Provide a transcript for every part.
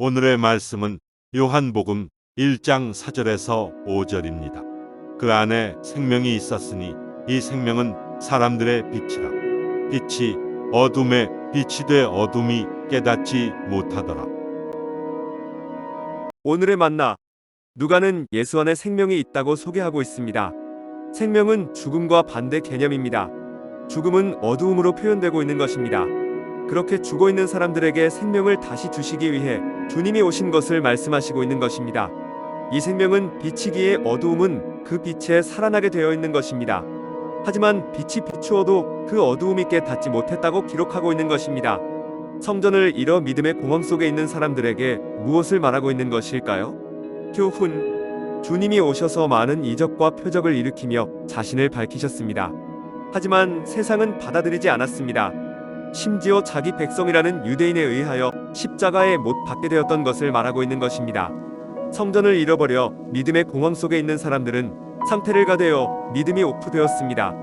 오늘의 말씀은 요한복음 1장 4절에서 5절입니다. 그 안에 생명이 있었으니 이 생명은 사람들의 빛이라. 빛이 어둠에 빛이 돼 어둠이 깨닫지 못하더라. 오늘의 만나 누가는 예수 안에 생명이 있다고 소개하고 있습니다. 생명은 죽음과 반대 개념입니다. 죽음은 어두움으로 표현되고 있는 것입니다. 그렇게 죽어 있는 사람들에게 생명을 다시 주시기 위해 주님이 오신 것을 말씀하시고 있는 것입니다. 이 생명은 빛이기에 어두움은 그 빛에 살아나게 되어 있는 것입니다. 하지만 빛이 비추어도 그 어두움이 깨닫지 못했다고 기록하고 있는 것입니다. 성전을 잃어 믿음의 공허 속에 있는 사람들에게 무엇을 말하고 있는 것일까요? 교훈 주님이 오셔서 많은 이적과 표적을 일으키며 자신을 밝히셨습니다. 하지만 세상은 받아들이지 않았습니다. 심지어 자기 백성이라는 유대인에 의하여 십자가에 못 박게 되었던 것을 말하고 있는 것입니다. 성전을 잃어버려 믿음의 공허 속에 있는 사람들은 상태를 가되어 믿음이 오프되었습니다.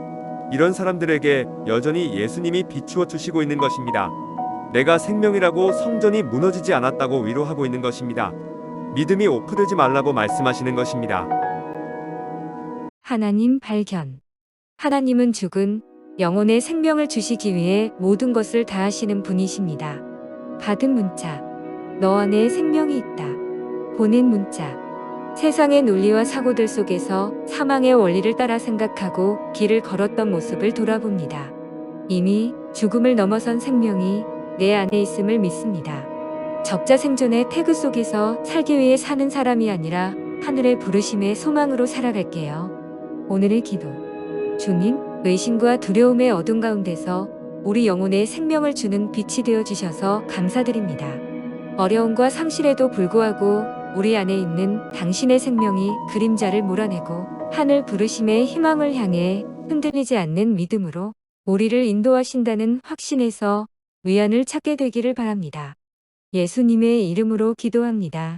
이런 사람들에게 여전히 예수님이 비추어 주시고 있는 것입니다. 내가 생명이라고 성전이 무너지지 않았다고 위로하고 있는 것입니다. 믿음이 오프되지 말라고 말씀하시는 것입니다. 하나님 발견. 하나님은 죽은 영혼의 생명을 주시기 위해 모든 것을 다하시는 분이십니다. 받은 문자. 너 안에 생명이 있다. 보낸 문자. 세상의 논리와 사고들 속에서 사망의 원리를 따라 생각하고 길을 걸었던 모습을 돌아봅니다. 이미 죽음을 넘어선 생명이 내 안에 있음을 믿습니다. 적자 생존의 태그 속에서 살기 위해 사는 사람이 아니라 하늘의 부르심의 소망으로 살아갈게요. 오늘의 기도. 주님, 의심과 두려움의 어둠 가운데서 우리 영혼에 생명을 주는 빛이 되어 주셔서 감사드립니다. 어려움과 상실에도 불구하고 우리 안에 있는 당신의 생명이 그림자를 몰아내고 하늘 부르심의 희망을 향해 흔들리지 않는 믿음으로 우리를 인도하신다는 확신에서 위안을 찾게 되기를 바랍니다. 예수님의 이름으로 기도합니다.